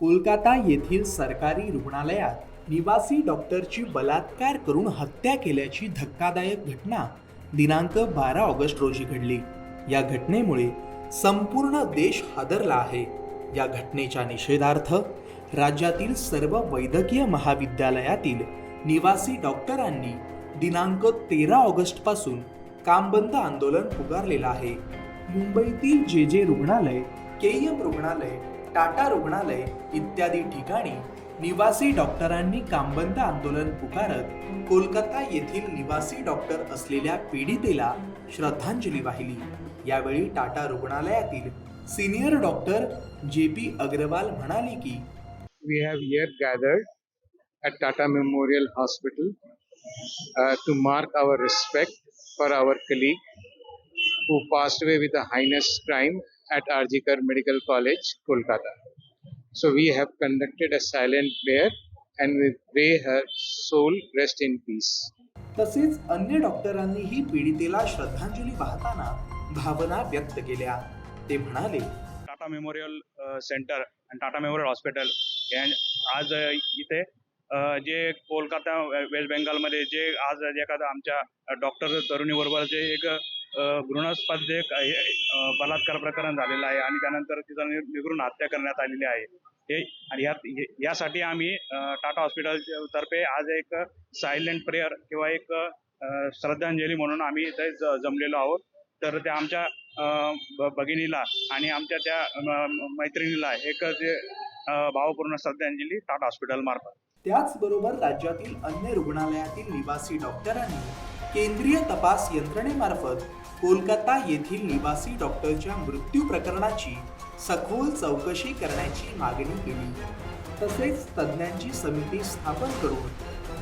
कोलकाता येथील सरकारी रुग्णालयात निवासी डॉक्टरची बलात्कार करून हत्या केल्याची धक्कादायक घटना दिनांक बारा ऑगस्ट रोजी घडली. या घटनेमुळे संपूर्ण देश हादरला आहे. या घटनेच्या निषेधार्थ राज्यातील सर्व वैद्यकीय महाविद्यालयातील निवासी डॉक्टरांनी दिनांक तेरा ऑगस्टपासून कामबंद आंदोलन पुकारलेलं आहे. मुंबईतील जे जे रुग्णालय के एम रुग्णालय टाटा रुग्णालय इत्यादी ठिकाणी निवासी डॉक्टरांनी कामबंद आंदोलन पुकारत कोलकाता येथील निवासी डॉक्टर असलेल्या पीडितेला श्रद्धांजली वाहिली यावेळी टाटा रुग्णालयातील senior doctor J P Agarwal म्हणाले की we have here gathered at Tata memorial hospital to mark our respect for our colleague who passed way with a heinous crime at Arjikar Medical College, Kolkata. So we have conducted a silent prayer and we pray her soul rest in peace. तसेच अन्य डॉक्टरांनीही पीडितेला श्रद्धांजली वाहताना भावना व्यक्त केल्या ते म्हणाले Tata memorial centre आणि टाटा मेमोरियल हॉस्पिटल आज इथे जे कोलकाता वेस्ट बेंगालमध्ये जे आज एखादा आमच्या डॉक्टर तरुणीबरोबर जे एक घृणास्पद एक बलात्कार प्रकरण झालेलं आहे आणि त्यानंतर तिचा निगरून हत्या करण्यात आलेली आहे. हे आणि यात यासाठी आम्ही टाटा हॉस्पिटल तर्फे आज एक सायलेंट प्रेयर किंवा एक श्रद्धांजली म्हणून आम्ही इथे जमलेलो आहोत. तर त्या आमच्या भगिनीला आणि आमच्या त्या मैत्रिणीला एक भावपूर्ण श्रद्धांजली टाटा हॉस्पिटल मार्फत. त्याचबरोबर राज्यातील अन्य रुग्णालयातील निवासी डॉक्टरांनी केंद्रीय तपास यंत्रणेमार्फत कोलकाता येथील निवासी डॉक्टरच्या मृत्यू प्रकरणाची सखोल चौकशी करण्याची मागणी केली. तसेच तज्ज्ञांची समिती स्थापन करून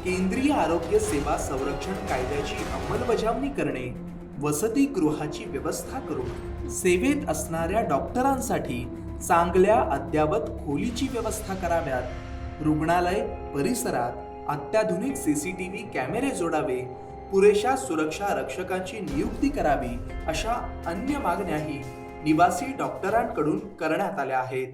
केंद्रीय आरोग्य सेवा संरक्षण कायद्याची अंमलबजावणी करणे वसतिगृहाची व्यवस्था करून सेवेत असणाऱ्या डॉक्टरांसाठी चांगल्या अद्ययावत खोलीची व्यवस्था कराव्यात. रुग्णालय परिसरात अत्याधुनिक सी सी टी व्ही कॅमेरे जोडावे पुरेशा सुरक्षा रक्षकांची नियुक्ती करावी अशा अन्य मागण्याही निवासी डॉक्टरांकडून करण्यात आल्या आहेत.